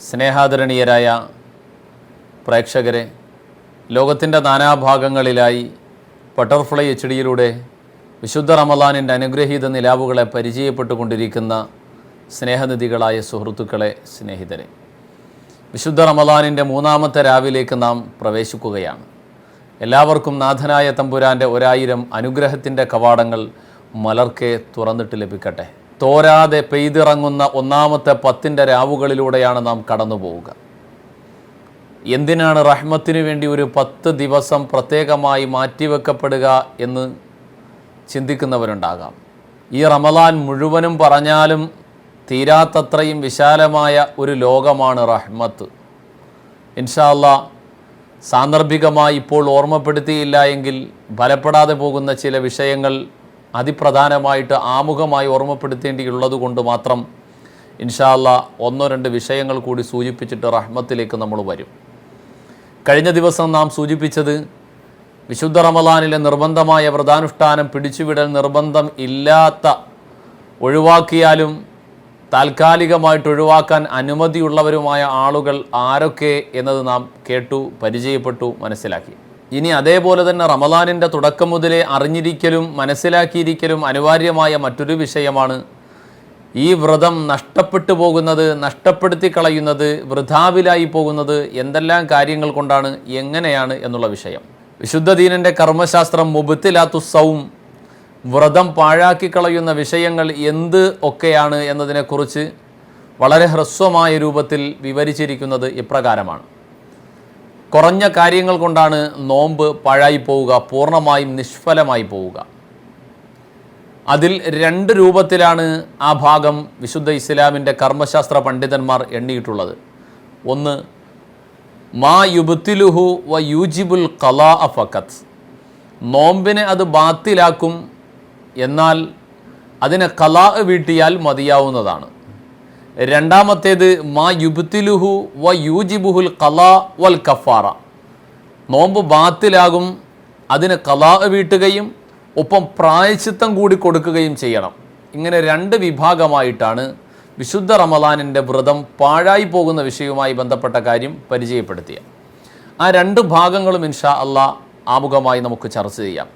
സ്നേഹാദരണീയരായ പ്രേക്ഷകരെ ലോകത്തിന്റെ നാനാഭാഗങ്ങളിലായി butterfly H ഡിയിലൂടെ വിശുദ്ധ റമലാനിന്റെ അനുഗ്രഹീത നിലാവുകളെ പരിചയപ്പെട്ടുകൊണ്ടിരിക്കുന്ന സ്നേഹനിധികളായ സുഹൃത്തുക്കളെ സ്നേഹിതരെ. വിശുദ്ധ റമലാനിന്റെ മൂന്നാമത്തെ രാവിലേക്ക് നാം പ്രവേശിക്കുകയാണ്. എല്ലാവർക്കും നാഥനായ തമ്പുരാന്റെ ഒരായിരം അനുഗ്രഹത്തിന്റെ കവാടങ്ങൾ മലർക്കെ തുറന്നിട്ട് ലഭിക്കട്ടെ. തോരാതെ പെയ്തിറങ്ങുന്ന ഒന്നാമത്തെ പത്തിന്റെ രാവുകളിലൂടെയാണ് നാം കടന്നു പോവുക എന്തിനാണ് റഹ്മത്തിനു വേണ്ടി ഒരു പത്ത് ദിവസം പ്രത്യേകമായി മാറ്റിവെക്കപ്പെടുക എന്ന് ചിന്തിക്കുന്നവരുണ്ടാകാം. ഈ റമലാൻ മുഴുവനും പറഞ്ഞാലും തീരാത്തത്രയും വിശാലമായ ഒരു ലോകമാണ് റഹ്മത്ത്. ഇൻഷാല്ല സാന്ദർഭികമായി ഇപ്പോൾ ഓർമ്മപ്പെടുത്തിയില്ല എങ്കിൽ ബലപ്പെടാതെ പോകുന്ന ചില വിഷയങ്ങൾ അതിപ്രധാനമായിട്ട് ആമുഖമായി ഓർമ്മപ്പെടുത്തേണ്ടിയുള്ളത് കൊണ്ട് മാത്രം ഇൻഷാല്ല ഒന്നോ രണ്ട് വിഷയങ്ങൾ കൂടി സൂചിപ്പിച്ചിട്ട് റഹ്മത്തിലേക്ക് നമ്മൾ വരും. കഴിഞ്ഞ ദിവസം നാം സൂചിപ്പിച്ചത് വിശുദ്ധ റമലാനിലെ നിർബന്ധമായ വ്രതാനുഷ്ഠാനം പിടിച്ചുവിടൽ നിർബന്ധം ഇല്ലാത്ത ഒഴിവാക്കിയാലും താൽക്കാലികമായിട്ട് ഒഴിവാക്കാൻ അനുമതിയുള്ളവരുമായ ആളുകൾ ആരൊക്കെ എന്നത് നാം കേട്ടു പരിചയപ്പെട്ടു മനസ്സിലാക്കി. ഇനി അതേപോലെ തന്നെ റമദാനിന്റെ തുടക്കം മുതലേ അറിഞ്ഞിരിക്കലും മനസ്സിലാക്കിയിരിക്കലും അനിവാര്യമായ മറ്റൊരു വിഷയമാണ് ഈ വ്രതം നഷ്ടപ്പെട്ടു പോകുന്നത് നഷ്ടപ്പെടുത്തി കളയുന്നത് വൃഥാവിലായി പോകുന്നത് എന്തെല്ലാം കാര്യങ്ങൾ കൊണ്ടാണ് എങ്ങനെയാണ് എന്നുള്ള വിഷയം. വിശുദ്ധ ദീനന്റെ കർമ്മശാസ്ത്രം മുബത്തിലാത്തു സൗം വ്രതം പാഴാക്കി കളയുന്ന വിഷയങ്ങൾ എന്ത് ഒക്കെയാണ് എന്നതിനെക്കുറിച്ച് വളരെ ഹ്രസ്വമായ രൂപത്തിൽ വിവരിച്ചിരിക്കുന്നത് ഇപ്രകാരമാണ്. കുറഞ്ഞ കാര്യങ്ങൾ കൊണ്ടാണ് നോമ്പ് പാഴായി പോവുക പൂർണമായും നിഷ്ഫലമായി പോവുക. അതിൽ രണ്ട് രൂപത്തിലാണ് ആ ഭാഗം വിശുദ്ധ ഇസ്ലാമിന്റെ കർമ്മശാസ്ത്ര പണ്ഡിതന്മാർ എണ്ണിയിട്ടുള്ളത്. ഒന്ന് മാ യുബത്തിലുഹു വ യൂജിബുൽ കലാ ഫക്കത്ത് നോമ്പിനെ അത് ബാത്തിലാക്കും എന്നാൽ അതിനെ കലാ വീട്ടിയാൽ മതിയാവുന്നതാണ്. രണ്ടാമത്തേത് മാ യുബ്തിലുഹു വ യൂജിബുഹുൽ കലാ വൽ കഫാറ. നോമ്പ് ബാത്തിലാകും അതിന് കലാ വീട്ടുകയും ഒപ്പം പ്രായശിത്തം കൂടി കൊടുക്കുകയും ചെയ്യണം. ഇങ്ങനെ രണ്ട് വിഭാഗമായിട്ടാണ് വിശുദ്ധ റമലാനിന്റെ വ്രതം പാഴായി പോകുന്ന വിഷയവുമായി ബന്ധപ്പെട്ട കാര്യം പരിചയപ്പെടുത്തിയ. ആ രണ്ട് ഭാഗങ്ങളും ഇൻഷാ അള്ളാ ആമുഖമായി നമുക്ക് ചർച്ച ചെയ്യാം.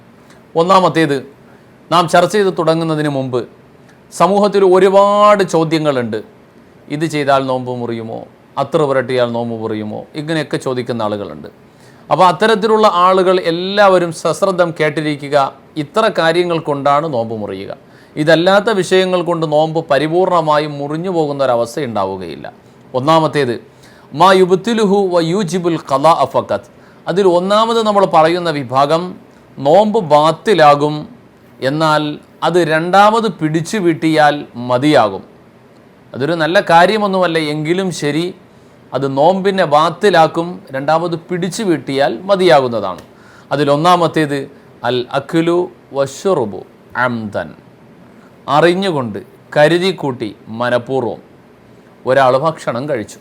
ഒന്നാമത്തേത് നാം ചർച്ച ചെയ്ത് തുടങ്ങുന്നതിന് മുമ്പ് സമൂഹത്തിൽ ഒരുപാട് ചോദ്യങ്ങളുണ്ട്. ഇത് ചെയ്താൽ നോമ്പ് മുറിയുമോ? അത്ര പുരട്ടിയാൽ നോമ്പ് മുറിയുമോ? ഇങ്ങനെയൊക്കെ ചോദിക്കുന്ന ആളുകളുണ്ട്. അപ്പോൾ അത്തരത്തിലുള്ള ആളുകൾ എല്ലാവരും സശ്രദ്ധം കേട്ടിരിക്കുക ഇത്ര കാര്യങ്ങൾ കൊണ്ടാണ് നോമ്പ് മുറിയുക. ഇതല്ലാത്ത വിഷയങ്ങൾ കൊണ്ട് നോമ്പ് പരിപൂർണമായും മുറിഞ്ഞു പോകുന്ന ഒരവസ്ഥ ഉണ്ടാവുകയില്ല. ഒന്നാമത്തേത് മാ യുബുത്തിലുഹു വ യൂജിബുൽ കല അഫക്കത്ത് അതിൽ ഒന്നാമത് നമ്മൾ പറയുന്ന വിഭാഗം നോമ്പ് ബാത്തിലാകും എന്നാൽ അത് രണ്ടാമത് പിടിച്ചു വീട്ടിയാൽ മതിയാകും. അതൊരു നല്ല കാര്യമൊന്നുമല്ല എങ്കിലും ശരി അത് നോമ്പിനെ വാത്തിലാക്കും രണ്ടാമത് പിടിച്ചു വീട്ടിയാൽ മതിയാകുന്നതാണ്. അതിലൊന്നാമത്തേത് അൽ അഖിലു വഷുറുബു അംതൻ അറിഞ്ഞുകൊണ്ട് കരുതിക്കൂട്ടി മനഃപൂർവം. ഒരാൾ ഭക്ഷണം കഴിച്ചു.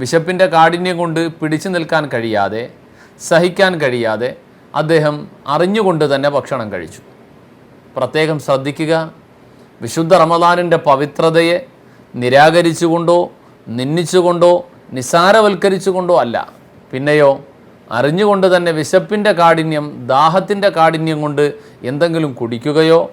വിശപ്പിന്റെ കാഠിന്യം കൊണ്ട് പിടിച്ചു നിൽക്കാൻ കഴിയാതെ സഹിക്കാൻ കഴിയാതെ അദ്ദേഹം അറിഞ്ഞുകൊണ്ട് തന്നെ ഭക്ഷണം കഴിച്ചു. പ്രത്യേകം ശ്രദ്ധിക്കുക വിശുദ്ധ റമദാനിന്റെ പവിത്രതയെ നിരാകരിച്ചുകൊണ്ടോ നിന്ദിച്ചുകൊണ്ടോ നിസാരവൽക്കരിച്ചുകൊണ്ടോ അല്ല. പിന്നെയോ അറിഞ്ഞുകൊണ്ട് തന്നെ വിശപ്പിന്റെ കാഠിന്യം ദാഹത്തിന്റെ കാഠിന്യം കൊണ്ട് എന്തെങ്കിലും കുടിക്കുകയോ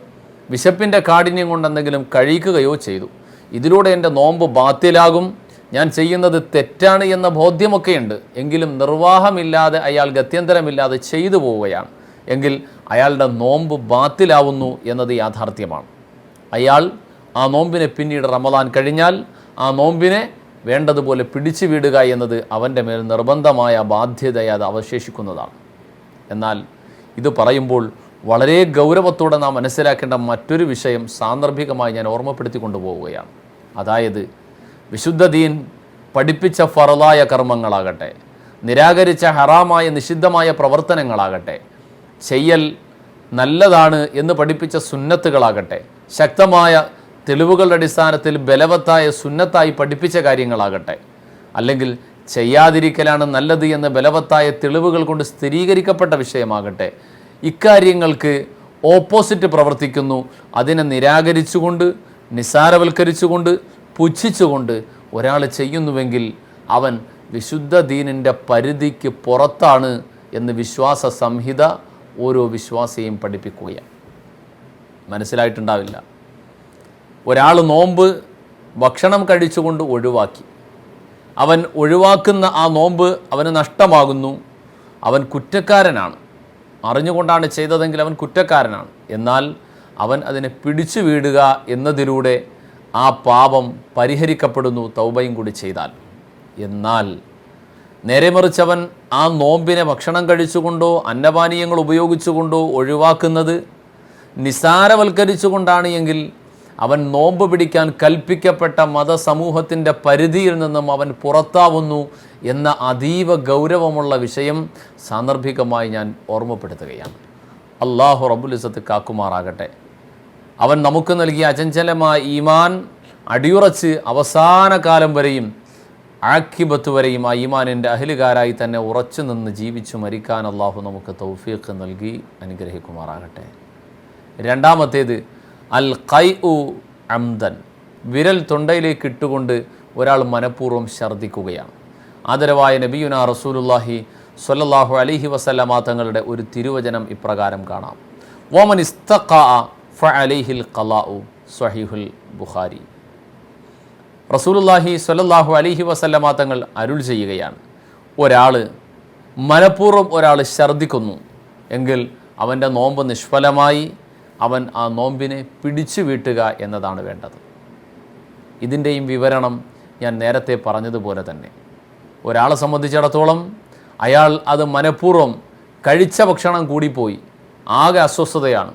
വിശപ്പിന്റെ കാഠിന്യം കൊണ്ട് എന്തെങ്കിലും കഴിക്കുകയോ ചെയ്തു. ഇതിലൂടെ എന്റെ നോമ്പ് ബാത്തിലാകും. ഞാൻ ചെയ്യുന്നത് തെറ്റാണ് എന്ന ബോധ്യമൊക്കെയുണ്ട് എങ്കിലും നിർവാഹമില്ലാതെ അയാൾ ഗത്യന്തരമില്ലാതെ ചെയ്തു പോവുകയാണ്. എങ്കിൽ അയാളുടെ നോമ്പ് ബാത്തിലാവുന്നു എന്നത് യാഥാർത്ഥ്യമാണ്. അയാൾ ആ നോമ്പിനെ പിന്നീട് റമദാൻ കഴിഞ്ഞാൽ ആ നോമ്പിനെ വേണ്ടതുപോലെ പിടിച്ചു വിടുക എന്നത് അവന്റെ മേൽ നിർബന്ധമായ ബാധ്യതയെ അത് അവശേഷിക്കുന്നതാണ്. എന്നാൽ ഇത് പറയുമ്പോൾ വളരെ ഗൗരവത്തോടെ നാം മനസ്സിലാക്കേണ്ട മറ്റൊരു വിഷയം സാന്ദർഭികമായി ഞാൻ ഓർമ്മപ്പെടുത്തി കൊണ്ടുപോവുകയാണ്. അതായത് വിശുദ്ധ ദീൻ പഠിപ്പിച്ച ഫറലായ കർമ്മങ്ങളാകട്ടെ നിരാകരിച്ച ഹറാമായ നിഷിദ്ധമായ പ്രവർത്തനങ്ങളാകട്ടെ ചെയ്യൽ നല്ലതാണ് എന്ന് പഠിപ്പിച്ച സുന്നത്തുകളാകട്ടെ ശക്തമായ തെളിവുകളുടെ അടിസ്ഥാനത്തിൽ ബലവത്തായ സുന്നത്തായി പഠിപ്പിച്ച കാര്യങ്ങളാകട്ടെ. അല്ലെങ്കിൽ ചെയ്യാതിരിക്കലാണ് നല്ലത് എന്ന് ബലവത്തായ തെളിവുകൾ കൊണ്ട് സ്ഥിരീകരിക്കപ്പെട്ട വിഷയമാകട്ടെ. ഇക്കാര്യങ്ങൾക്ക് ഓപ്പോസിറ്റ് പ്രവർത്തിക്കുന്നു. അതിനെ നിരാകരിച്ചുകൊണ്ട് നിസാരവൽക്കരിച്ചുകൊണ്ട് പുച്ഛിച്ചുകൊണ്ട് ഒരാൾ ചെയ്യുന്നുവെങ്കിൽ അവൻ വിശുദ്ധ ദീനിന്റെ പരിധിക്ക് പുറത്താണ് എന്ന് വിശ്വാസ സംഹിത ഓരോ വിശ്വാസിയെയും പഠിപ്പിക്കുകയാണ്. മനസ്സിലായിട്ടുണ്ടാവില്ല. ഒരാൾ നോമ്പ് ഭക്ഷണം കഴിച്ചുകൊണ്ട് ഒഴിവാക്കി. അവൻ ഒഴിവാക്കുന്ന ആ നോമ്പ് അവന് നഷ്ടമാകുന്നു. അവൻ കുറ്റക്കാരനാണ്. അറിഞ്ഞുകൊണ്ടാണ് ചെയ്തതെങ്കിൽ അവൻ കുറ്റക്കാരനാണ്. എന്നാൽ അവൻ അതിനെ പിടിച്ചു വീടുക എന്നതിലൂടെ ആ പാപം പരിഹരിക്കപ്പെടുന്നു തൗബയും കൂടി ചെയ്താൽ. എന്നാൽ നേരെ മറിച്ചവൻ ആ നോമ്പിനെ ഭക്ഷണം കഴിച്ചുകൊണ്ടോ അന്നപാനീയങ്ങൾ ഉപയോഗിച്ചുകൊണ്ടോ ഒഴിവാക്കുന്നത് നിസാരവൽക്കരിച്ചുകൊണ്ടാണ് എങ്കിൽ അവൻ നോമ്പ് പിടിക്കാൻ കൽപ്പിക്കപ്പെട്ട മതസമൂഹത്തിന്റെ പരിധിയിൽ നിന്നും അവൻ പുറത്താവുന്നു എന്ന അതീവ ഗൗരവമുള്ള വിഷയം സാന്ദർഭികമായി ഞാൻ ഓർമ്മപ്പെടുത്തുകയാണ്. അള്ളാഹു റബുലിസത്ത് കാക്കുമാറാകട്ടെ. അവൻ നമുക്ക് നൽകിയ അചഞ്ചലമായ ഈമാൻ അടിയുറച്ച് അവസാന കാലം വരെയും ആക്കിബത്ത് വരെയും ആ ഈമാനിന്റെ അഹിലുകാരായി തന്നെ ഉറച്ചു നിന്ന് ജീവിച്ചു മരിക്കാൻ അള്ളാഹു നമുക്ക് തൗഫീഖ് നൽകി അനുഗ്രഹിക്കുമാറാകട്ടെ. രണ്ടാമത്തേത് അൽ കൈ ഉ അംദൻ. വിരൽ തൊണ്ടയിലേക്ക് ഇട്ടുകൊണ്ട് ഒരാൾ മനഃപൂർവം ഛർദ്ദിക്കുകയാണ്. ആദരവായ നബിയുന റസൂലുല്ലാഹി സ്വല്ലല്ലാഹു അലിഹി വസല്ലമ തങ്ങളുടെ ഒരു തിരുവചനം ഇപ്രകാരം കാണാം. ഓമൻ ഇസ്തഖിൽ ഫ ബുഖാരി. റസൂലുല്ലാഹി സ്വല്ലല്ലാഹു അലിഹി വസല്ലമ തങ്ങൾ അരുൾ ചെയ്യുകയാണ്. ഒരാൾ മനഃപൂർവം ഒരാൾ ഛർദ്ദിക്കുന്നു. എങ്കിൽ അവന്റെ നോമ്പ് നിഷ്ഫലമായി അവൻ ആ നോമ്പിനെ പിടിച്ചു വീട്ടുക എന്നതാണ് വേണ്ടത്. ഇതിന്റെയും വിവരണം ഞാൻ നേരത്തെ പറഞ്ഞതുപോലെ തന്നെ. ഒരാളെ സംബന്ധിച്ചിടത്തോളം അയാൾ അത് മനഃപൂർവം കഴിച്ച ഭക്ഷണം കൂടിപ്പോയി. ആകെ അസ്വസ്ഥതയാണ്.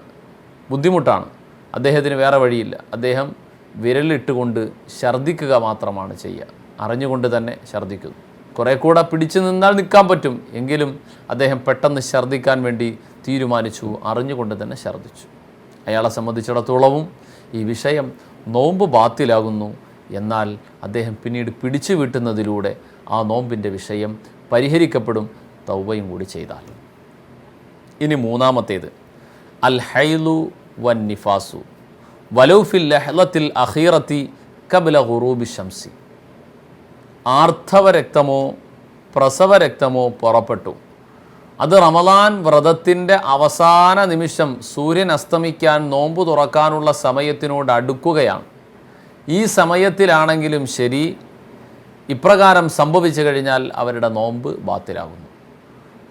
ബുദ്ധിമുട്ടാണ്. അദ്ദേഹത്തിന് വേറെ വഴിയില്ല. അദ്ദേഹം വിരലിട്ടുകൊണ്ട് ഛർദ്ദിക്കുക മാത്രമാണ് ചെയ്യുക. അറിഞ്ഞുകൊണ്ട് തന്നെ ഛർദ്ദിക്കുന്നു കുറേ കൂടെ പിടിച്ചു നിന്നാൽ നിൽക്കാൻ പറ്റും. എങ്കിലും അദ്ദേഹം പെട്ടെന്ന് ഛർദ്ദിക്കാൻ വേണ്ടി തീരുമാനിച്ചു. അറിഞ്ഞുകൊണ്ട് തന്നെ ഛർദ്ദിച്ചു. അയാളെ സംബന്ധിച്ചിടത്തോളവും ഈ വിഷയം നോമ്പ് ബാത്തിലാകുന്നു. എന്നാൽ അദ്ദേഹം പിന്നീട് പിടിച്ചു വീട്ടുന്നതിലൂടെ ആ നോമ്പിന്റെ വിഷയം പരിഹരിക്കപ്പെടും തൗബയും കൂടി ചെയ്താൽ. ഇനി മൂന്നാമത്തേത്. അൽ ഹൈലു വൻ നിഫാസു വലൗഫിൽ ലഹ്ലത്തിൽ അഹീറത്തി കബില ഹുറൂബി ഷംസി ആർത്തവരക്തമോ പ്രസവരക്തമോ പുറപ്പെട്ടു. അത് റമദാൻ വ്രതത്തിന്റെ അവസാന നിമിഷം സൂര്യൻ അസ്തമിക്കാൻ നോമ്പ് തുറക്കാനുള്ള സമയത്തിനോട് അടുക്കുകയാണ്. ഈ സമയത്തിലാണെങ്കിലും ശരി ഇപ്രകാരം സംഭവിച്ചു കഴിഞ്ഞാൽ അവരുടെ നോമ്പ് ബാത്തിലാകുന്നു.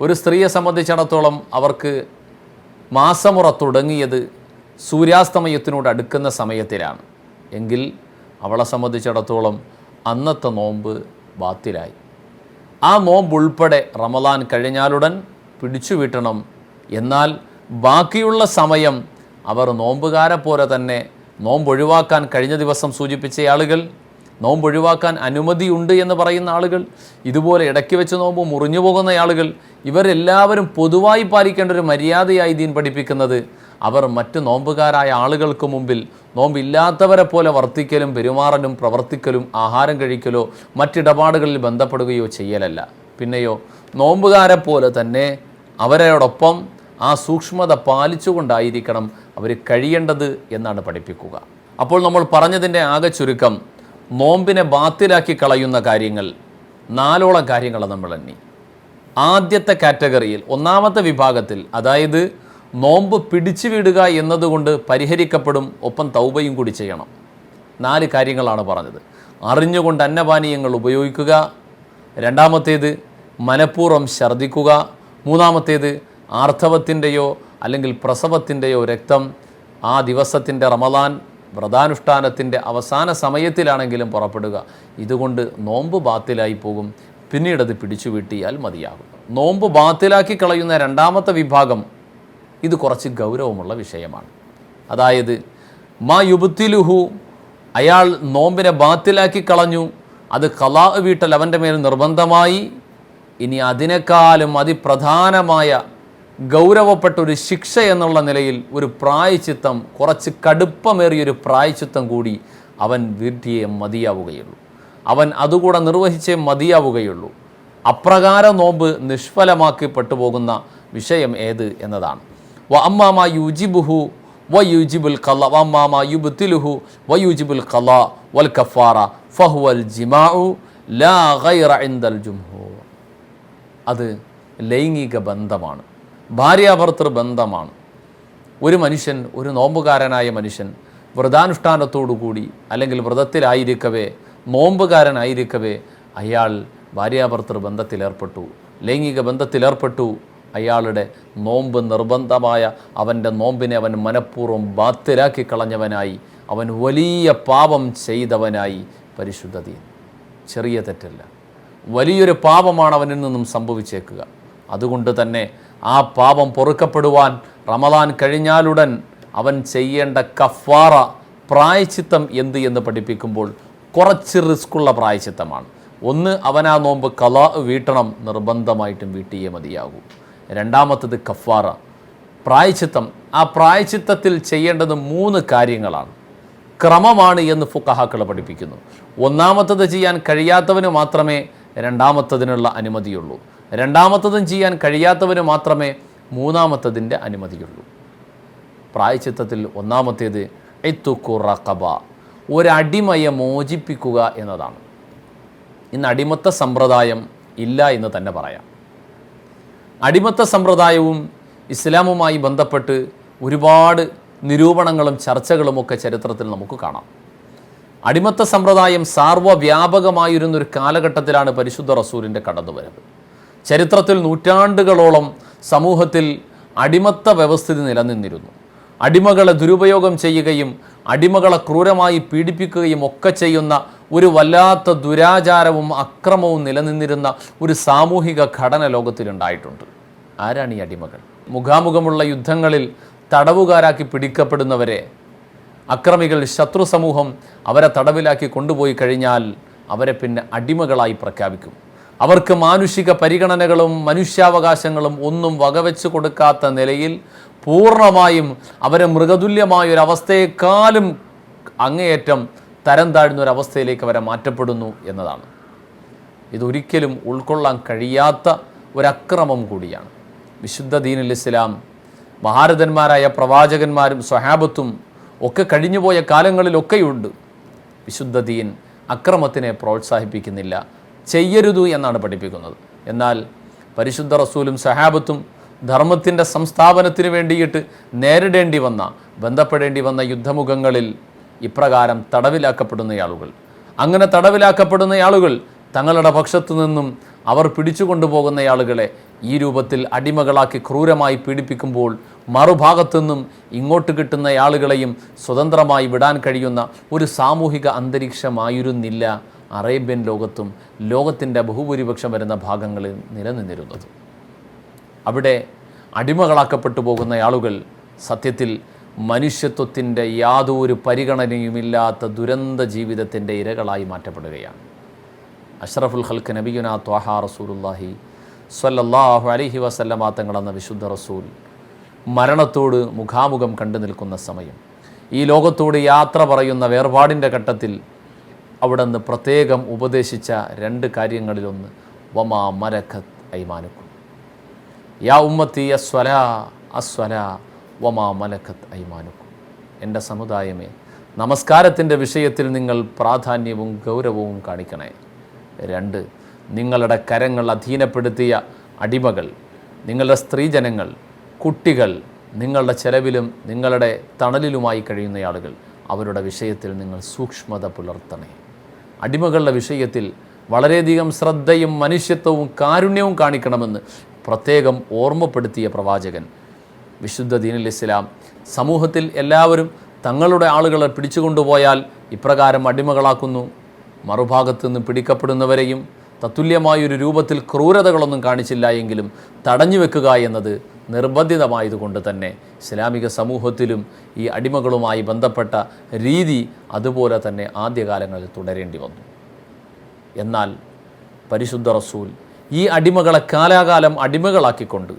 ഒരു സ്ത്രീയെ സംബന്ധിച്ചിടത്തോളം അവർക്ക് മാസമുറ തുടങ്ങിയത് സൂര്യാസ്തമയത്തിനോട് അടുക്കുന്ന സമയത്തിലാണ്. എങ്കിൽ അവളെ സംബന്ധിച്ചിടത്തോളം അന്നത്തെ നോമ്പ് ബാത്തിലായി. ആ നോമ്പ് ഉൾപ്പെടെ റമദാൻ കഴിഞ്ഞാലുടൻ പിടിച്ചു വീട്ടണം എന്നാൽ ബാക്കിയുള്ള സമയം അവർ നോമ്പുകാരെ പോലെ തന്നെ നോമ്പൊഴിവാക്കാൻ കഴിഞ്ഞ ദിവസം സൂചിപ്പിച്ച ആളുകൾ നോമ്പൊഴിവാക്കാൻ അനുമതിയുണ്ട് എന്ന് പറയുന്ന ആളുകൾ ഇതുപോലെ ഇടയ്ക്ക് വെച്ച് നോമ്പ് മുറിഞ്ഞു പോകുന്ന ആളുകൾ ഇവരെല്ലാവരും പൊതുവായി പാലിക്കേണ്ട ഒരു മര്യാദയായി ദീൻ പഠിപ്പിക്കുന്നത് അവർ മറ്റ് നോമ്പുകാരായ ആളുകൾക്ക് മുമ്പിൽ നോമ്പില്ലാത്തവരെ പോലെ വർത്തിക്കലും പെരുമാറലും പ്രവർത്തിക്കലും ആഹാരം കഴിക്കലോ മറ്റിടപാടുകളിൽ ബന്ധപ്പെടുകയോ ചെയ്യലല്ല. പിന്നെയോ നോമ്പുകാരെ പോലെ തന്നെ അവരോടൊപ്പം ആ സൂക്ഷ്മത പാലിച്ചുകൊണ്ടായിരിക്കണം അവർ കഴിയേണ്ടത് എന്നാണ് പഠിപ്പിക്കുക. അപ്പോൾ നമ്മൾ പറഞ്ഞതിന്റെ ആകെ ചുരുക്കം നോമ്പിനെ ബാത്തിലാക്കി കളയുന്ന കാര്യങ്ങൾ നാലോളം കാര്യങ്ങൾ നമ്മൾ എണ്ണി. ആദ്യത്തെ കാറ്റഗറിയിൽ ഒന്നാമത്തെ വിഭാഗത്തിൽ അതായത് നോമ്പ് പിടിച്ചു വിടുക എന്നതുകൊണ്ട് പരിഹരിക്കപ്പെടും ഒപ്പം തൗബയും കൂടി ചെയ്യണം. നാല് കാര്യങ്ങളാണ് പറഞ്ഞത്. അറിഞ്ഞുകൊണ്ട് അന്നപാനീയങ്ങൾ ഉപയോഗിക്കുക. രണ്ടാമത്തേത് മനഃപൂർവം ഛർദ്ദിക്കുക. മൂന്നാമത്തേത് ആർത്തവത്തിന്റെയോ അല്ലെങ്കിൽ പ്രസവത്തിന്റെയോ രക്തം ആ ദിവസത്തിന്റെ റമദാൻ വ്രതാനുഷ്ഠാനത്തിന്റെ അവസാന സമയത്തിലാണെങ്കിലും പുറപ്പെടുക. ഇതുകൊണ്ട് നോമ്പ് ബാത്തിലായി പോകും. പിന്നീട് അത് പിടിച്ചു വീട്ടിയാൽ മതിയാകും. നോമ്പ് ബാത്തിലാക്കി കളയുന്ന രണ്ടാമത്തെ വിഭാഗം ഇത് കുറച്ച് ഗൗരവമുള്ള വിഷയമാണ്. അതായത് മാ യുബത്തിലുഹു അയാൾ നോമ്പിനെ ബാത്തിലാക്കി കളഞ്ഞു. അത് കലാ വീട്ടൽ അവന്റെ മേൽ നിർബന്ധമായി ഇനി അതിനേക്കാളും അതിപ്രധാനമായ ഗൗരവപ്പെട്ട ഒരു ശിക്ഷ എന്നുള്ള നിലയിൽ ഒരു പ്രായച്ചിത്തം കുറച്ച് കടുപ്പമേറിയൊരു പ്രായച്ചിത്തം കൂടി അവൻ വീട്ടിയെ മതിയാവുകയുള്ളൂ. അവൻ അതുകൂടെ നിർവഹിച്ചേ മതിയാവുകയുള്ളൂ. അപ്രകാര നോമ്പ് നിഷ്ഫലമാക്കി പോകുന്ന വിഷയം ഏത് എന്നതാണ്. വ അമ്മാമ യുജിബുഹു വ യുജിബുൽ ഖല വ അമ്മാമ യുബുത്തിലുഹു വ യുജിബുൽ കല വൽ കഫാറ ഫഹുവൽ ജിമാഉ ലാ ഗൈറ ഇൻദൽ ജുംഹൂർ. അത് ലൈംഗിക ബന്ധമാണ്. ഭാര്യാഭർത്തൃ ബന്ധമാണ്. ഒരു മനുഷ്യൻ ഒരു നോമ്പുകാരനായ മനുഷ്യൻ വ്രതാനുഷ്ഠാനത്തോടുകൂടി അല്ലെങ്കിൽ വ്രതത്തിലായിരിക്കവേ നോമ്പുകാരനായിരിക്കവേ അയാൾ ഭാര്യാഭർത്തൃ ബന്ധത്തിലേർപ്പെട്ടു. ലൈംഗിക ബന്ധത്തിലേർപ്പെട്ടു. അയാളുടെ നോമ്പ് നിർബന്ധമായ അവന്റെ നോമ്പിനെ അവൻ മനഃപൂർവം ബാത്തിലാക്കി കളഞ്ഞവനായി അവൻ വലിയ പാപം ചെയ്തവനായി പരിശുദ്ധതീൻ ചെറിയ തെറ്റല്ല. വലിയൊരു പാപമാണ് അവനിൽ നിന്നും സംഭവിച്ചേക്കുക. അതുകൊണ്ട് തന്നെ ആ പാപം പൊറുക്കപ്പെടുവാൻ റമദാൻ കഴിഞ്ഞാലുടൻ അവൻ ചെയ്യേണ്ട കഫാറ പ്രായച്ചിത്തം എന്ത് എന്ന് പഠിപ്പിക്കുമ്പോൾ കുറച്ച് റിസ്ക്കുള്ള പ്രായച്ചിത്തമാണ്. ഒന്ന് അവൻ ആ നോമ്പ് കല വീട്ടണം നിർബന്ധമായിട്ടും വീട്ടിയേ മതിയാകൂ. രണ്ടാമത്തത് കഫാറ പ്രായച്ചിത്തം. ആ പ്രായച്ചിത്തത്തിൽ ചെയ്യേണ്ടത് മൂന്ന് കാര്യങ്ങളാണ്. ക്രമമാണ് എന്ന് ഫുക്കഹാക്കൾ പഠിപ്പിക്കുന്നു. ഒന്നാമത്തത് ചെയ്യാൻ കഴിയാത്തവന് മാത്രമേ രണ്ടാമത്തതിനുള്ള അനുമതിയുള്ളൂ. രണ്ടാമത്തതും ചെയ്യാൻ കഴിയാത്തവന് മാത്രമേ മൂന്നാമത്തതിന്റെ അനുമതിയുള്ളൂ. പ്രായച്ചിത്തത്തിൽ ഒന്നാമത്തേത് എത്തുക്കുറക്കബ ഒരടിമയെ മോചിപ്പിക്കുക എന്നതാണ്. ഇന്ന് അടിമത്ത സമ്പ്രദായം ഇല്ല എന്ന് തന്നെ പറയാം. അടിമത്ത സമ്പ്രദായവും ഇസ്ലാമുമായി ബന്ധപ്പെട്ട് ഒരുപാട് നിരൂപണങ്ങളും ചർച്ചകളുമൊക്കെ ചരിത്രത്തിൽ നമുക്ക് കാണാം. അടിമത്ത സമ്പ്രദായം സാർവവ്യാപകമായിരുന്നൊരു കാലഘട്ടത്തിലാണ് പരിശുദ്ധ റസൂലിന്റെ കടന്നുവരവ്. ചരിത്രത്തിൽ നൂറ്റാണ്ടുകളോളം സമൂഹത്തിൽ അടിമത്ത വ്യവസ്ഥിതി നിലനിന്നിരുന്നു. അടിമകളെ ദുരുപയോഗം ചെയ്യുകയും അടിമകളെ ക്രൂരമായി പീഡിപ്പിക്കുകയും ഒക്കെ ചെയ്യുന്ന ഒരു വല്ലാത്ത ദുരാചാരവും അക്രമവും നിലനിന്നിരുന്ന ഒരു സാമൂഹിക ഘടന ലോകത്തിലുണ്ടായിട്ടുണ്ട്. ആരാണ് ഈ അടിമകൾ? മുഖാമുഖമുള്ള യുദ്ധങ്ങളിൽ തടവുകാരാക്കി പിടിക്കപ്പെടുന്നവരെ അക്രമികൾ ശത്രു സമൂഹം അവരെ തടവിലാക്കി കൊണ്ടുപോയി കഴിഞ്ഞാൽ അവരെ പിന്നെ അടിമകളായി പ്രഖ്യാപിക്കും. അവർക്ക് മാനുഷിക പരിഗണനകളും മനുഷ്യാവകാശങ്ങളും ഒന്നും വകവെച്ച് കൊടുക്കാത്ത നിലയിൽ പൂർണമായും അവരെ മൃഗതുല്യമായ ഒരു അവസ്ഥയെക്കാളും അങ്ങേയറ്റം തരം താഴ്ന്ന ഒരു അവസ്ഥയിലേക്ക് അവരെ മാറ്റപ്പെടുന്നു എന്നതാണ്. ഇതൊരിക്കലും ഉൾക്കൊള്ളാൻ കഴിയാത്ത ഒരക്രമം കൂടിയാണ്. വിശുദ്ധ ദീനുൽ ഇസ്ലാം മഹാരഥന്മാരായ പ്രവാചകന്മാരും സ്വഹാബത്തും ഒക്കെ കഴിഞ്ഞുപോയ കാലങ്ങളിലൊക്കെയുണ്ട്. വിശുദ്ധ ദീൻ അക്രമത്തിനെ പ്രോത്സാഹിപ്പിക്കുന്നില്ല. ചെയ്യരുതു എന്നാണ് പഠിപ്പിക്കുന്നത്. എന്നാൽ പരിശുദ്ധ റസൂലും സഹാബത്തും ധർമ്മത്തിന്റെ സംസ്ഥാപനത്തിന് വേണ്ടിയിട്ട് നേരിടേണ്ടി വന്ന ബന്ധപ്പെടേണ്ടി വന്ന യുദ്ധമുഖങ്ങളിൽ ഇപ്രകാരം തടവിലാക്കപ്പെടുന്ന ആളുകൾ അങ്ങനെ തടവിലാക്കപ്പെടുന്ന ആളുകൾ തങ്ങളുടെ പക്ഷത്തു നിന്നും അവർ പിടിച്ചുകൊണ്ടുപോകുന്ന ആളുകളെ ഈ രൂപത്തിൽ അടിമകളാക്കി ക്രൂരമായി പീഡിപ്പിക്കുമ്പോൾ മറുഭാഗത്തു നിന്നും ഇങ്ങോട്ട് കിട്ടുന്ന ആളുകളെയും സ്വതന്ത്രമായി വിടാൻ കഴിയുന്ന ഒരു സാമൂഹിക അന്തരീക്ഷമായിരുന്നില്ല അറേബ്യൻ ലോകത്തും ലോകത്തിന്റെ ബഹുഭൂരിപക്ഷം വരുന്ന ഭാഗങ്ങളിൽ നിലനിന്നിരുന്നത്. അവിടെ അടിമകളാക്കപ്പെട്ടു പോകുന്ന ആളുകൾ സത്യത്തിൽ മനുഷ്യത്വത്തിന്റെ യാതൊരു പരിഗണനയുമില്ലാത്ത ദുരന്ത ജീവിതത്തിന്റെ ഇരകളായി മാറ്റപ്പെടുകയാണ്. അഷ്റഫുൽ ഹൽക്ക് നബിയുന ത്വാഹ റസൂലുല്ലാഹി സ്വല്ലല്ലാഹു അലൈഹി വസല്ലമ തങ്ങളെന്ന വിശുദ്ധ റസൂൽ മരണത്തോട് മുഖാമുഖം കണ്ടു നിൽക്കുന്ന സമയം. ഈ ലോകത്തോട് യാത്ര പറയുന്ന വേർപാടിന്റെ ഘട്ടത്തിൽ അവിടെ നിന്ന് പ്രത്യേകം ഉപദേശിച്ച രണ്ട് കാര്യങ്ങളിലൊന്ന് വമാ മരഖത്ത് ഐമാനുക്കും. യാ ഉമ്മത്തി അസ്വല അസ്വല വമാ മലഖത്ത് ഐമാനുക്കും. എന്റെ സമുദായമേ നമസ്കാരത്തിന്റെ വിഷയത്തിൽ നിങ്ങൾ പ്രാധാന്യവും ഗൗരവവും കാണിക്കണേ. രണ്ട് നിങ്ങളുടെ കരങ്ങൾ അധീനപ്പെടുത്തിയ അടിമകൾ നിങ്ങളുടെ സ്ത്രീജനങ്ങൾ കുട്ടികൾ നിങ്ങളുടെ ചെലവിലും നിങ്ങളുടെ തണലിലുമായി കഴിയുന്ന ആളുകൾ അവരുടെ വിഷയത്തിൽ നിങ്ങൾ സൂക്ഷ്മത പുലർത്തണേ. അടിമകളുടെ വിഷയത്തിൽ വളരെയധികം ശ്രദ്ധയും മനുഷ്യത്വവും കാരുണ്യവും കാണിക്കണമെന്ന് പ്രത്യേകം ഓർമ്മപ്പെടുത്തിയ പ്രവാചകൻ വിശുദ്ധ ദീനുൽ ഇസ്ലാം സമൂഹത്തിൽ എല്ലാവരും തങ്ങളുടെ ആളുകളെ പിടിച്ചുകൊണ്ടുപോയാൽ ഇപ്രകാരം അടിമകളാക്കുന്നു. മറുഭാഗത്തു നിന്ന് പിടിക്കപ്പെടുന്നവരെയും തത്തുല്യമായൊരു രൂപത്തിൽ ക്രൂരതകളൊന്നും കാണിച്ചില്ല എങ്കിലും തടഞ്ഞു വെക്കുക എന്നത് നിർബന്ധിതമായതുകൊണ്ട് തന്നെ ഇസ്ലാമിക സമൂഹത്തിലും ഈ അടിമകളുമായി ബന്ധപ്പെട്ട രീതി അതുപോലെ തന്നെ ആദ്യകാലങ്ങളിൽ തുടരേണ്ടി വന്നു. എന്നാൽ പരിശുദ്ധ റസൂൽ ഈ അടിമകളെ കാലാകാലം അടിമകളാക്കിക്കൊണ്ട്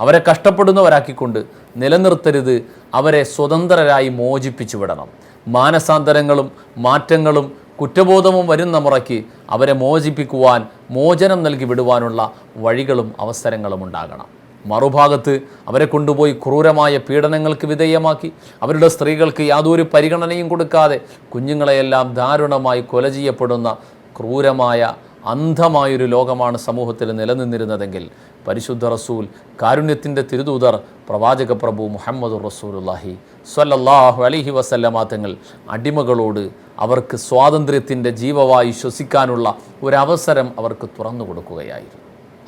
അവരെ കഷ്ടപ്പെടുന്നവരാക്കിക്കൊണ്ട് നിലനിർത്തരുത് അവരെ സ്വതന്ത്രരായി മോചിപ്പിച്ചു വിടണം. മാനസാന്തരങ്ങളും മാറ്റങ്ങളും കുറ്റബോധവും വരുന്ന മുറയ്ക്ക് അവരെ മോചിപ്പിക്കുവാൻ മോചനം നൽകി വിടുവാനുള്ള വഴികളും അവസരങ്ങളും ഉണ്ടാകണം. മറുഭാഗത്ത് അവരെ കൊണ്ടുപോയി ക്രൂരമായ പീഡനങ്ങൾക്ക് വിധേയമാക്കി അവരുടെ സ്ത്രീകൾക്ക് യാതൊരു പരിഗണനയും കൊടുക്കാതെ കുഞ്ഞുങ്ങളെയെല്ലാം ദാരുണമായി കൊല ചെയ്യപ്പെടുന്ന ക്രൂരമായ അന്ധമായൊരു ലോകമാണ് സമൂഹത്തിൽ നിലനിന്നിരുന്നതെങ്കിൽ പരിശുദ്ധ റസൂൽ കാരുണ്യത്തിന്റെ തിരുദൂതർ പ്രവാചക പ്രഭു മുഹമ്മദ് റസൂലുല്ലാഹി സ്വല്ലല്ലാഹു അലൈഹി വസല്ലമ തങ്ങൾ അടിമകളോട് അവർക്ക് സ്വാതന്ത്ര്യത്തിന്റെ ജീവവായി ശ്വസിക്കാനുള്ള ഒരവസരം അവർക്ക് തുറന്നു കൊടുക്കുകയായിരുന്നു.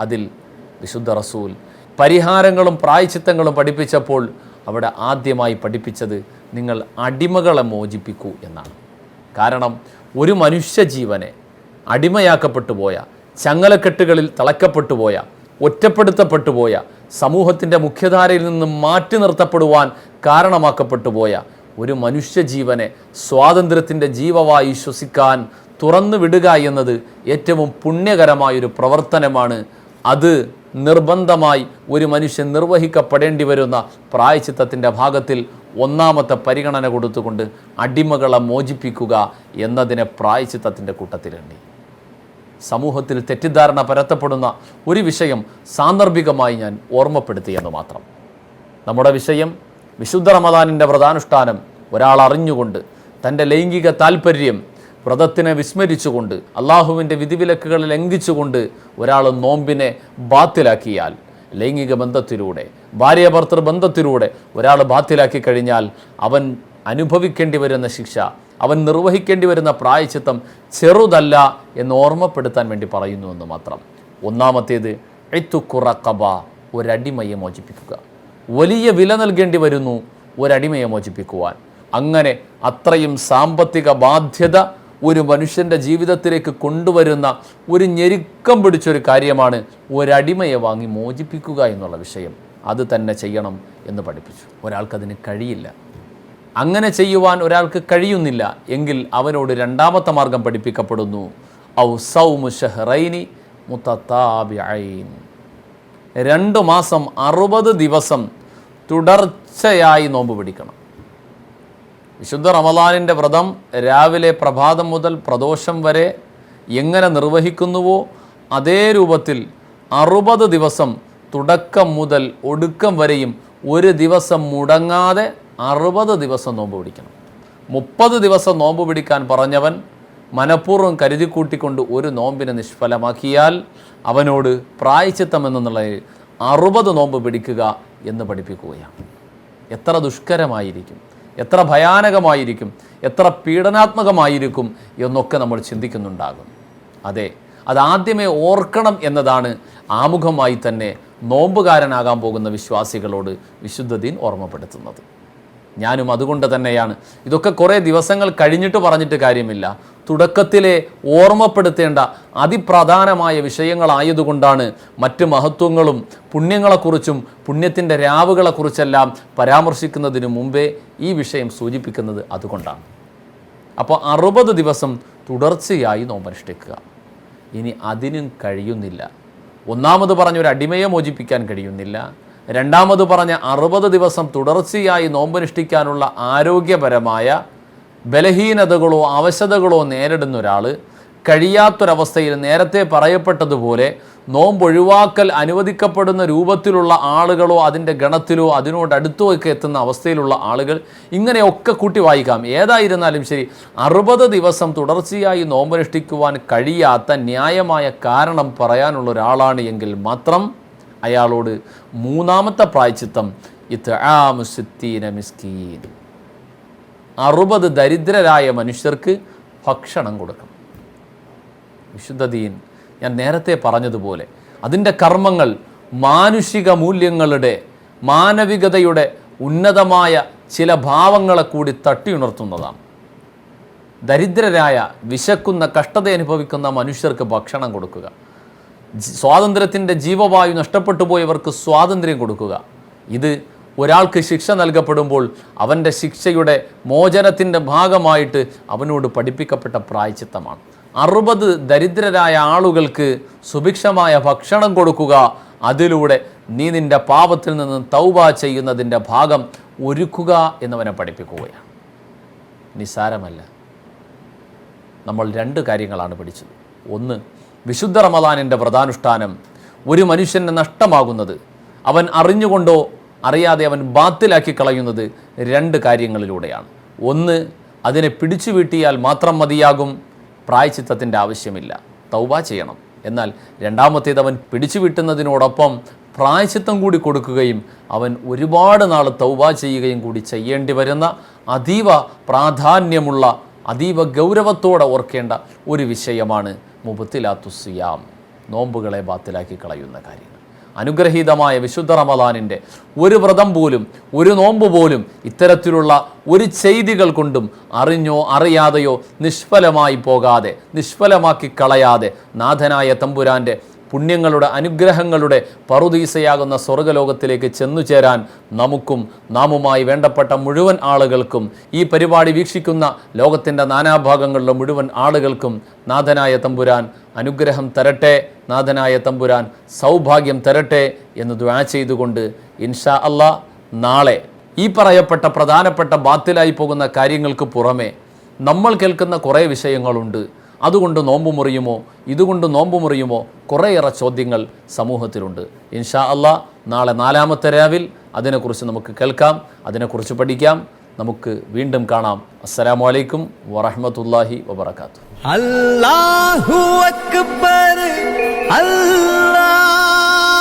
അതിൽ വിശുദ്ധ റസൂൽ പരിഹാരങ്ങളും പ്രായച്ചിത്തങ്ങളും പഠിപ്പിച്ചപ്പോൾ അവിടെ ആദ്യമായി പഠിപ്പിച്ചത് നിങ്ങൾ അടിമകളെ മോചിപ്പിക്കൂ എന്നാണ്. കാരണം ഒരു മനുഷ്യജീവനെ അടിമയാക്കപ്പെട്ടു പോയ ചങ്ങലക്കെട്ടുകളിൽ തളക്കപ്പെട്ടു പോയ ഒറ്റപ്പെടുത്തപ്പെട്ടു പോയ സമൂഹത്തിന്റെ മുഖ്യധാരയിൽ നിന്നും മാറ്റി നിർത്തപ്പെടുവാൻ കാരണമാക്കപ്പെട്ടു പോയ ഒരു മനുഷ്യജീവനെ സ്വാതന്ത്ര്യത്തിന്റെ ജീവവായി ശ്വസിക്കാൻ തുറന്നു വിടുക എന്നത് ഏറ്റവും പുണ്യകരമായൊരു പ്രവർത്തനമാണ്. അത് നിർബന്ധമായി ഒരു മനുഷ്യൻ നിർവഹിക്കപ്പെടേണ്ടി വരുന്ന പ്രായച്ചിത്തത്തിന്റെ ഭാഗത്തിൽ ഒന്നാമത്തെ പരിഗണന കൊടുത്തുകൊണ്ട് അടിമകളെ മോചിപ്പിക്കുക എന്നതിനെ പ്രായച്ചിത്തത്തിന്റെ കൂട്ടത്തിലുണ്ട് സമൂഹത്തിൽ തെറ്റിദ്ധാരണ പരത്തപ്പെടുന്ന ഒരു വിഷയം സാന്ദർഭികമായി ഞാൻ ഓർമ്മപ്പെടുത്തിയെന്ന് മാത്രം. നമ്മുടെ വിഷയം വിശുദ്ധ റമദാനിന്റെ വ്രതാനുഷ്ഠാനം ഒരാൾ അറിഞ്ഞുകൊണ്ട് തന്റെ ലൈംഗിക താൽപ്പര്യം വ്രതത്തിനെ വിസ്മരിച്ചുകൊണ്ട് അള്ളാഹുവിന്റെ വിധിവിലക്കുകൾ ലംഘിച്ചുകൊണ്ട് ഒരാൾ നോമ്പിനെ ബാത്തിലാക്കിയാൽ ലൈംഗിക ബന്ധത്തിലൂടെ ഭാര്യ ഭർത്തൃ ബന്ധത്തിലൂടെ ഒരാൾ ബാത്തിലാക്കി കഴിഞ്ഞാൽ അവൻ അനുഭവിക്കേണ്ടി വരുന്ന ശിക്ഷ അവൻ നിർവഹിക്കേണ്ടി വരുന്ന പ്രായച്ചിത്തം ചെറുതല്ല എന്ന് ഓർമ്മപ്പെടുത്താൻ വേണ്ടി പറയുന്നു എന്ന് മാത്രം. ഒന്നാമത്തേത് എത്തുക്കുറക്കബ ഒരടിമയെ മോചിപ്പിക്കുക. വലിയ വില നൽകേണ്ടി വരുന്നു ഒരടിമയെ മോചിപ്പിക്കുവാൻ. അങ്ങനെ അത്രയും സാമ്പത്തിക ബാധ്യത ഒരു മനുഷ്യന്റെ ജീവിതത്തിലേക്ക് കൊണ്ടുവരുന്ന ഒരു ഞെരുക്കം പിടിച്ചൊരു കാര്യമാണ് ഒരടിമയെ വാങ്ങി മോചിപ്പിക്കുക എന്നുള്ള വിഷയം. അത് തന്നെ ചെയ്യണം എന്ന് പഠിപ്പിച്ചു. ഒരാൾക്കതിന് കഴിയില്ല. അങ്ങനെ ചെയ്യുവാൻ ഒരാൾക്ക് കഴിയുന്നില്ല എങ്കിൽ അവനോട് രണ്ടാമത്തെ മാർഗം പഠിപ്പിക്കപ്പെടുന്നു. ഔ സൗമു ഷഹ്റൈനി മുത്തത്താബിഐൻ രണ്ട് മാസം അറുപത് ദിവസം തുടർച്ചയായി നോമ്പ് പിടിക്കണം. വിശുദ്ധ റമദാനിന്റെ വ്രതം രാവിലെ പ്രഭാതം മുതൽ പ്രദോഷം വരെ എങ്ങനെ നിർവഹിക്കുന്നുവോ അതേ രൂപത്തിൽ അറുപത് ദിവസം തുടക്കം മുതൽ ഒടുക്കം വരെയും ഒരു ദിവസം മുടങ്ങാതെ അറുപത് ദിവസം നോമ്പ് പിടിക്കണം. മുപ്പത് ദിവസം നോമ്പ് പിടിക്കാൻ പറഞ്ഞവൻ മനഃപൂർവം കരുതി കൂട്ടിക്കൊണ്ട് ഒരു നോമ്പിനെ നിഷ്ഫലമാക്കിയാൽ അവനോട് പ്രായച്ചിത്തം എന്നുള്ളത് അറുപത് നോമ്പ് പിടിക്കുക എന്ന് പഠിപ്പിക്കുകയാണ്. എത്ര ദുഷ്കരമായിരിക്കും എത്ര ഭയാനകമായിരിക്കും എത്ര പീഡനാത്മകമായിരിക്കും എന്നൊക്കെ നമ്മൾ ചിന്തിക്കുന്നുണ്ടാകും. അതെ അതാദ്യമേ ഓർക്കണം എന്നതാണ് ആമുഖമായി തന്നെ നോമ്പുകാരനാകാൻ പോകുന്ന വിശ്വാസികളോട് വിശുദ്ധ വിശുദ്ധദീൻ ഓർമ്മപ്പെടുത്തുന്നത്. ഞാനും അതുകൊണ്ട് തന്നെയാണ്. ഇതൊക്കെ കുറേ ദിവസങ്ങൾ കഴിഞ്ഞിട്ട് പറഞ്ഞിട്ട് കാര്യമില്ല. തുടക്കത്തിലെ ഓർമ്മപ്പെടുത്തേണ്ട അതിപ്രധാനമായ വിഷയങ്ങളായതുകൊണ്ടാണ് മറ്റ് മഹത്വങ്ങളും പുണ്യങ്ങളെക്കുറിച്ചും പുണ്യത്തിന്റെ രാവുകളെക്കുറിച്ചെല്ലാം പരാമർശിക്കുന്നതിന് മുമ്പേ ഈ വിഷയം സൂചിപ്പിക്കുന്നത് അതുകൊണ്ടാണ്. അപ്പോൾ അറുപത് ദിവസം തുടർച്ചയായി നോമ്പനുഷ്ഠിക്കുക ഇനി അതിനും കഴിയുന്നില്ല. ഒന്നാമത് പറഞ്ഞൊരു അടിമയെ മോചിപ്പിക്കാൻ കഴിയുന്നില്ല. രണ്ടാമത് പറഞ്ഞ അറുപത് ദിവസം തുടർച്ചയായി നോമ്പനുഷ്ഠിക്കാനുള്ള ആരോഗ്യപരമായ ബലഹീനതകളോ അവശതകളോ നേരിടുന്ന ഒരാൾ കഴിയാത്തൊരവസ്ഥയിൽ നേരത്തെ പറയപ്പെട്ടതുപോലെ നോമ്പൊഴിവാക്കൽ അനുവദിക്കപ്പെടുന്ന രൂപത്തിലുള്ള ആളുകളോ അതിന്റെ ഗണത്തിലോ അതിനോടടുത്തോ ഒക്കെ എത്തുന്ന അവസ്ഥയിലുള്ള ആളുകൾ ഇങ്ങനെയൊക്കെ കൂട്ടി വായിക്കാം. ഏതായിരുന്നാലും ശരി അറുപത് ദിവസം തുടർച്ചയായി നോമ്പനുഷ്ഠിക്കുവാൻ കഴിയാത്ത ന്യായമായ കാരണം പറയാനുള്ള ഒരാളാണ് എങ്കിൽ മാത്രം അയാളോട് മൂന്നാമത്തെ പ്രായച്ചിത്തം ഇത് ആമുസിത്തീന മിസ്കീൻ. അറുപത് ദരിദ്രരായ മനുഷ്യർക്ക് ഭക്ഷണം കൊടുക്കണം. വിശുദ്ധ ദീൻ ഞാൻ നേരത്തെ പറഞ്ഞതുപോലെ അതിന്റെ കർമ്മങ്ങൾ മാനുഷിക മൂല്യങ്ങളുടെ മാനവികതയുടെ ഉന്നതമായ ചില ഭാവങ്ങളെ കൂടി തട്ടിയുണർത്തുന്നതാണ്. ദരിദ്രരായ വിശക്കുന്ന കഷ്ടത അനുഭവിക്കുന്ന മനുഷ്യർക്ക് ഭക്ഷണം കൊടുക്കുക. സ്വാതന്ത്ര്യത്തിന്റെ ജീവവായു നഷ്ടപ്പെട്ടു പോയവർക്ക് സ്വാതന്ത്ര്യം കൊടുക്കുക. ഇത് ഒരാൾക്ക് ശിക്ഷ നൽകപ്പെടുമ്പോൾ അവന്റെ ശിക്ഷയുടെ മോചനത്തിന്റെ ഭാഗമായിട്ട് അവനോട് പഠിപ്പിക്കപ്പെട്ട പ്രായച്ചിത്തമാണ്. അറുപത് ദരിദ്രരായ ആളുകൾക്ക് സുഭിക്ഷമായ ഭക്ഷണം കൊടുക്കുക അതിലൂടെ നീ നിന്റെ പാപത്തിൽ നിന്ന് തൗബ ചെയ്യുന്നതിന്റെ ഭാഗം ഒരുക്കുക എന്നവനെ പഠിപ്പിക്കുകയാണ്. നിസ്സാരമല്ല. നമ്മൾ രണ്ട് കാര്യങ്ങളാണ് പഠിച്ചത്. ഒന്ന് വിശുദ്ധ റമദാനിന്റെ വ്രതാനുഷ്ഠാനം ഒരു മനുഷ്യന് നഷ്ടമാകുന്നത്. അവൻ അറിഞ്ഞുകൊണ്ടോ അറിയാതെ അവൻ ബാത്തിലാക്കി കളയുന്നത് രണ്ട് കാര്യങ്ങളിലൂടെയാണ്. ഒന്ന് അതിനെ പിടിച്ചു വീട്ടിയാൽ മാത്രം മതിയാകും. പ്രായച്ചിത്തത്തിന്റെ ആവശ്യമില്ല. തൗബ ചെയ്യണം. എന്നാൽ രണ്ടാമത്തേത് അവൻ പിടിച്ചു വീട്ടുന്നതിനോടൊപ്പം പ്രായച്ചിത്തം കൂടി കൊടുക്കുകയും അവൻ ഒരുപാട് നാൾ തൗബ ചെയ്യുകയും കൂടി ചെയ്യേണ്ടി വരുന്ന അതീവ പ്രാധാന്യമുള്ള അതീവ ഗൗരവത്തോടെ ഓർക്കേണ്ട ഒരു വിഷയമാണ് മുബത്തിലാത്തുസിയാം നോമ്പുകളെ ബാത്തിലാക്കി കളയുന്ന കാര്യങ്ങൾ. അനുഗ്രഹീതമായ വിശുദ്ധ റമദാനിന്റെ ഒരു വ്രതം പോലും ഒരു നോമ്പ് പോലും ഇത്തരത്തിലുള്ള ഒരു ചെയ്തികൾ കൊണ്ടും അറിഞ്ഞോ അറിയാതെയോ നിഷ്ഫലമായി പോകാതെ നിഷ്ഫലമാക്കി കളയാതെ നാഥനായ തമ്പുരാന്റെ പുണ്യങ്ങളുടെ അനുഗ്രഹങ്ങളുടെ പറുദീസയാകുന്ന സ്വർഗലോകത്തിലേക്ക് ചെന്നു ചേരാൻ നമുക്കും നാമുമായി വേണ്ടപ്പെട്ട മുഴുവൻ ആളുകൾക്കും ഈ പരിപാടി വീക്ഷിക്കുന്ന ലോകത്തിന്റെ നാനാഭാഗങ്ങളിലെ മുഴുവൻ ആളുകൾക്കും നാഥനായ തമ്പുരാൻ അനുഗ്രഹം തരട്ടെ നാഥനായ തമ്പുരാൻ സൗഭാഗ്യം തരട്ടെ എന്ന് ദ്വാ ചെയ്തുകൊണ്ട് ഇൻഷാ അല്ലാ നാളെ ഈ പറയപ്പെട്ട പ്രധാനപ്പെട്ട ബാത്തിലായി പോകുന്ന കാര്യങ്ങൾക്ക് പുറമെ നമ്മൾ കേൾക്കുന്ന കുറേ വിഷയങ്ങളുണ്ട്. അതുകൊണ്ട് നോമ്പ് മുറിയുമോ? ഇതുകൊണ്ട് നോമ്പ് മുറിയുമോ? കുറേയേറെ ചോദ്യങ്ങൾ സമൂഹത്തിലുണ്ട്. ഇൻഷാ അല്ലാ നാളെ നാലാമത്തെ രാവിൽ അതിനെക്കുറിച്ച് നമുക്ക് കേൾക്കാം അതിനെക്കുറിച്ച് പഠിക്കാം. നമുക്ക് വീണ്ടും കാണാം. അസ്സലാമു അലൈക്കും വറഹ്മത്തുള്ളാഹി വബറകാതുഹു. അല്ലാഹു അക്ബർ അല്ലാഹ്